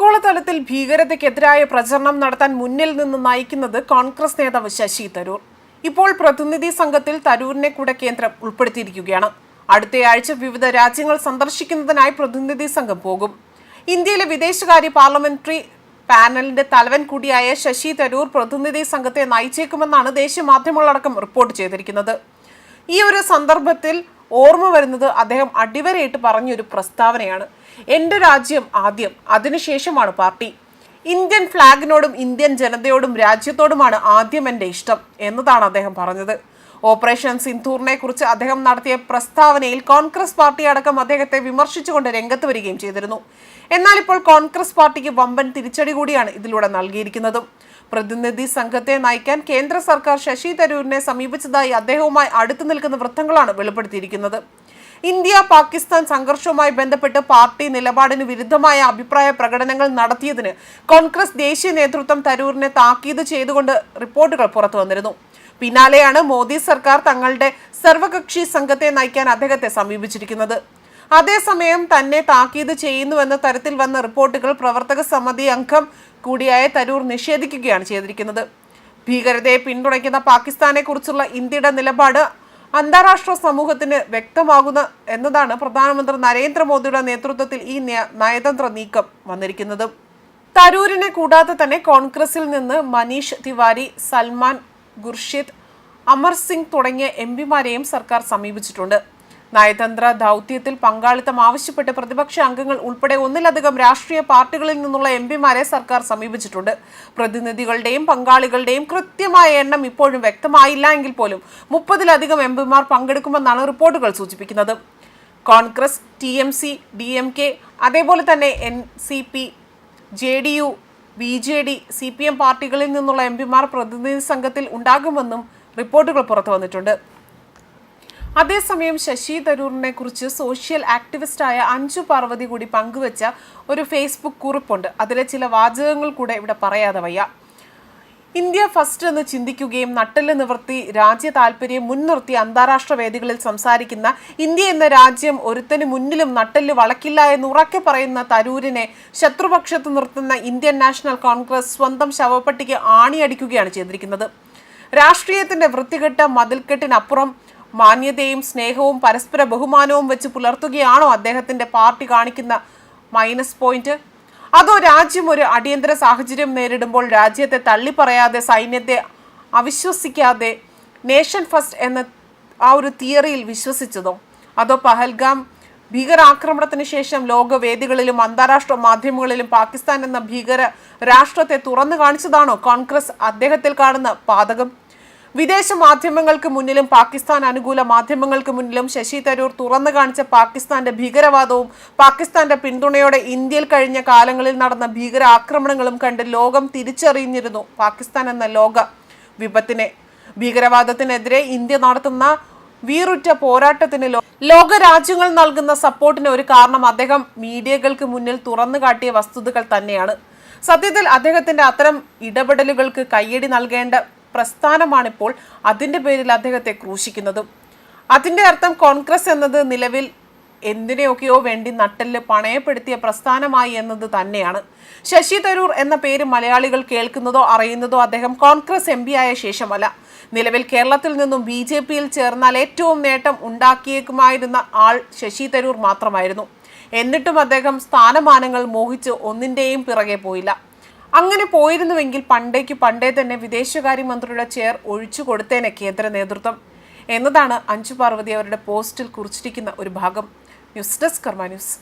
ആഗോളതലത്തിൽ ഭീകരതയ്ക്കെതിരായ പ്രചരണം നടത്താൻ മുന്നിൽ നിന്ന് നയിക്കുന്നത് കോൺഗ്രസ് നേതാവ് ശശി തരൂർ. ഇപ്പോൾ പ്രതിനിധി സംഘത്തിൽ തരൂരിനെ കൂടെ കേന്ദ്രം ഉൾപ്പെടുത്തിയിരിക്കുകയാണ്. അടുത്തയാഴ്ച വിവിധ രാജ്യങ്ങൾ സന്ദർശിക്കുന്നതിനായി പ്രതിനിധി സംഘം പോകും. ഇന്ത്യയിലെ വിദേശകാര്യ പാർലമെന്ററി പാനലിന്റെ തലവൻ കൂടിയായ ശശി തരൂർ പ്രതിനിധി സംഘത്തെ നയിച്ചേക്കുമെന്നാണ് ദേശീയ മാധ്യമങ്ങളടക്കം റിപ്പോർട്ട് ചെയ്തിരിക്കുന്നത്. ഈ ഒരു സന്ദർഭത്തിൽ ഓർമ്മ വരുന്നത് അദ്ദേഹം അടിവരയിട്ട് പറഞ്ഞൊരു പ്രസ്താവനയാണ്. എന്റെ രാജ്യം ആദ്യം അതിനുശേഷമാണ് പാർട്ടി. ഇന്ത്യൻ ഫ്ലാഗിനോടും ഇന്ത്യൻ ജനതയോടും രാജ്യത്തോടുമാണ് ആദ്യം എന്റെ ഇഷ്ടം എന്നതാണ് അദ്ദേഹം പറഞ്ഞത്. ഓപ്പറേഷൻ സിന്ധൂറിനെ കുറിച്ച് അദ്ദേഹം നടത്തിയ പ്രസ്താവനയിൽ കോൺഗ്രസ് പാർട്ടി അടക്കം അദ്ദേഹത്തെ വിമർശിച്ചുകൊണ്ട് രംഗത്ത് വരികയും ചെയ്തിരുന്നു. എന്നാൽ ഇപ്പോൾ കോൺഗ്രസ് പാർട്ടിക്ക് വമ്പൻ തിരിച്ചടി കൂടിയാണ് ഇതിലൂടെ നൽകിയിരിക്കുന്നതും. പ്രതിനിധി സംഘത്തെ നയിക്കാൻ കേന്ദ്ര സർക്കാർ ശശി തരൂരിനെ സമീപിച്ചതായി അദ്ദേഹവുമായി അടുത്തു നിൽക്കുന്ന വൃത്തങ്ങളാണ് വെളിപ്പെടുത്തിയിരിക്കുന്നത്. ഇന്ത്യ പാകിസ്ഥാൻ സംഘർഷവുമായി ബന്ധപ്പെട്ട് പാർട്ടി നിലപാടിന് വിരുദ്ധമായ അഭിപ്രായ പ്രകടനങ്ങൾ നടത്തിയതിന് കോൺഗ്രസ് ദേശീയ നേതൃത്വം തരൂരിനെ താക്കീത് ചെയ്തുകൊണ്ട് റിപ്പോർട്ടുകൾ പുറത്തു വന്നിരുന്നു. പിന്നാലെയാണ് മോദി സർക്കാർ തങ്ങളുടെ സർവകക്ഷി സംഘത്തെ നയിക്കാൻ അദ്ദേഹത്തെ സമീപിച്ചിരിക്കുന്നത്. അതേസമയം തന്നെ താക്കീത് ചെയ്യുന്നുവെന്ന തരത്തിൽ വന്ന റിപ്പോർട്ടുകൾ പ്രവർത്തക സമിതി അംഗം കൂടിയായ തരൂർ നിഷേധിക്കുകയാണ് ചെയ്തിരിക്കുന്നത്. ഭീകരതയെ പിന്തുണയ്ക്കുന്ന പാകിസ്ഥാനെ കുറിച്ചുള്ള ഇന്ത്യയുടെ നിലപാട് അന്താരാഷ്ട്ര സമൂഹത്തിന് വ്യക്തമാകുന്ന എന്നതാണ് പ്രധാനമന്ത്രി നരേന്ദ്രമോദിയുടെ നേതൃത്വത്തിൽ ഈ നയതന്ത്ര നീക്കം വന്നിരിക്കുന്നത്. തരൂരിനെ കൂടാതെ തന്നെ കോൺഗ്രസിൽ നിന്ന് മനീഷ് തിവാരി സൽമാൻ ഗുർഷിദ് അമർ സിംഗ് തുടങ്ങിയ എം പിമാരെയും സർക്കാർ സമീപിച്ചിട്ടുണ്ട്. നയതന്ത്ര ദൗത്യത്തിൽ പങ്കാളിത്തം ആവശ്യപ്പെട്ട് പ്രതിപക്ഷ അംഗങ്ങൾ ഉൾപ്പെടെ ഒന്നിലധികം രാഷ്ട്രീയ പാർട്ടികളിൽ നിന്നുള്ള എം പിമാരെ സർക്കാർ സമീപിച്ചിട്ടുണ്ട്. പ്രതിനിധികളുടെയും പങ്കാളികളുടെയും കൃത്യമായ എണ്ണം ഇപ്പോഴും വ്യക്തമായില്ല എങ്കിൽ പോലും മുപ്പതിലധികം എം പിമാർ പങ്കെടുക്കുമെന്നാണ് റിപ്പോർട്ടുകൾ സൂചിപ്പിക്കുന്നത്. Congress T M C D M K അതേപോലെ തന്നെ N C P J D U B J D C P M പാർട്ടികളിൽ നിന്നുള്ള എം പിമാർ പ്രതിനിധി സംഘത്തിൽ ഉണ്ടാകുമെന്നും റിപ്പോർട്ടുകൾ പുറത്തു വന്നിട്ടുണ്ട് അതേസമയം ശശി തരൂറിനെ കുറിച്ച് സോഷ്യൽ ആക്ടിവിസ്റ്റായ അഞ്ജു പാർവതി കൂടി പങ്കുവച്ച ഒരു ഫേസ്ബുക്ക് കുറിപ്പുണ്ട്. അതിലെ ചില വാചകങ്ങൾ കൂടെ ഇവിടെ പറയാതെ വയ്യ. ഇന്ത്യ ഫസ്റ്റ് എന്ന് ചിന്തിക്കുകയും നട്ടൽ നിവർത്തി രാജ്യ താല്പര്യം മുൻനിർത്തി അന്താരാഷ്ട്ര വേദികളിൽ സംസാരിക്കുന്ന ഇന്ത്യ എന്ന രാജ്യം ഒരുത്തന് മുന്നിലും നട്ടൽ വളക്കില്ല എന്ന് ഉറക്കെ പറയുന്ന തരൂരിനെ ശത്രുപക്ഷത്ത് നിർത്തുന്ന ഇന്ത്യൻ നാഷണൽ കോൺഗ്രസ് സ്വന്തം ശവപ്പെട്ടിക്ക് ആണിയടിക്കുകയാണ് ചെയ്തിരിക്കുന്നത്. രാഷ്ട്രീയത്തിന്റെ വൃത്തികെട്ട മതിൽക്കെട്ടിനപ്പുറം മാന്യതയും സ്നേഹവും പരസ്പര ബഹുമാനവും വെച്ച് പുലർത്തുകയാണോ അദ്ദേഹത്തിന്റെ പാർട്ടി കാണിക്കുന്ന മൈനസ് പോയിന്റ്? അതോ രാജ്യം ഒരു അടിയന്തര സാഹചര്യം നേരിടുമ്പോൾ രാജ്യത്തെ തള്ളിപ്പറയാതെ സൈന്യത്തെ അവിശ്വസിക്കാതെ നേഷൻ ഫസ്റ്റ് എന്ന ആ ഒരു തിയറിയിൽ വിശ്വസിച്ചതോ? അതോ പഹൽഗാം ഭീകരാക്രമണത്തിന് ശേഷം ലോകവേദികളിലും അന്താരാഷ്ട്ര മാധ്യമങ്ങളിലും പാകിസ്ഥാൻ എന്ന ഭീകര രാഷ്ട്രത്തെ തുറന്നു കാണിച്ചതാണോ കോൺഗ്രസ് അദ്ദേഹത്തിൽ കാണുന്ന പാതകം? വിദേശ മാധ്യമങ്ങൾക്ക് മുന്നിലും പാകിസ്ഥാൻ അനുകൂല മാധ്യമങ്ങൾക്ക് മുന്നിലും ശശി തരൂർ തുറന്നു കാണിച്ച പാകിസ്ഥാന്റെ ഭീകരവാദവും പാകിസ്ഥാന്റെ പിന്തുണയോടെ ഇന്ത്യയിൽ കഴിഞ്ഞ കാലങ്ങളിൽ നടന്ന ഭീകര ആക്രമണങ്ങളും കണ്ട് ലോകം തിരിച്ചറിഞ്ഞിരുന്നു പാകിസ്ഥാൻ എന്ന ലോക വിപത്തിനെ. ഭീകരവാദത്തിനെതിരെ ഇന്ത്യ നടത്തുന്ന വീറുറ്റ പോരാട്ടത്തിന് ലോക രാജ്യങ്ങൾ നൽകുന്ന സപ്പോർട്ടിന് ഒരു കാരണം അദ്ദേഹം മീഡിയകൾക്ക് മുന്നിൽ തുറന്നു കാട്ടിയ വസ്തുതകൾ തന്നെയാണ്. സത്യത്തിൽ അദ്ദേഹത്തിന്റെ അത്തരം ഇടപെടലുകൾക്ക് കയ്യടി നൽകേണ്ട പ്രസ്ഥാനമാണിപ്പോൾ അതിന്റെ പേരിൽ അദ്ദേഹത്തെ ക്രൂശിക്കുന്നതും. അതിന്റെ അർത്ഥം കോൺഗ്രസ് എന്നത് നിലവിൽ എന്തിനെയൊക്കെയോ വേണ്ടി നട്ടെല്ല് പണയപ്പെടുത്തിയ പ്രസ്ഥാനമായി എന്നത് തന്നെയാണ്. ശശി തരൂർ എന്ന പേര് മലയാളികൾ കേൾക്കുന്നതോ അറിയുന്നതോ അദ്ദേഹം കോൺഗ്രസ് എം ആയ ശേഷമല്ല. നിലവിൽ കേരളത്തിൽ നിന്നും ബി ജെ പിയിൽ ചേർന്നാൽ ഏറ്റവും നേട്ടം ഉണ്ടാക്കിയേക്കുമായിരുന്ന ആൾ ശശി തരൂർ മാത്രമായിരുന്നു. എന്നിട്ടും അദ്ദേഹം സ്ഥാനമാനങ്ങൾ മോഹിച്ച് ഒന്നിന്റെയും പിറകെ പോയില്ല. അങ്ങനെ പോയിരുന്നുവെങ്കിൽ പണ്ടേക്ക് പണ്ടേ തന്നെ വിദേശകാര്യമന്ത്രിയുടെ ചെയർ ഒഴിച്ചു കൊടുത്തേനെ കേന്ദ്ര നേതൃത്വം. എന്നതാണ് അഞ്ചു പാർവതി അവരുടെ പോസ്റ്റിൽ കുറിച്ചിരിക്കുന്ന ഒരു ഭാഗം. News desk Karma news.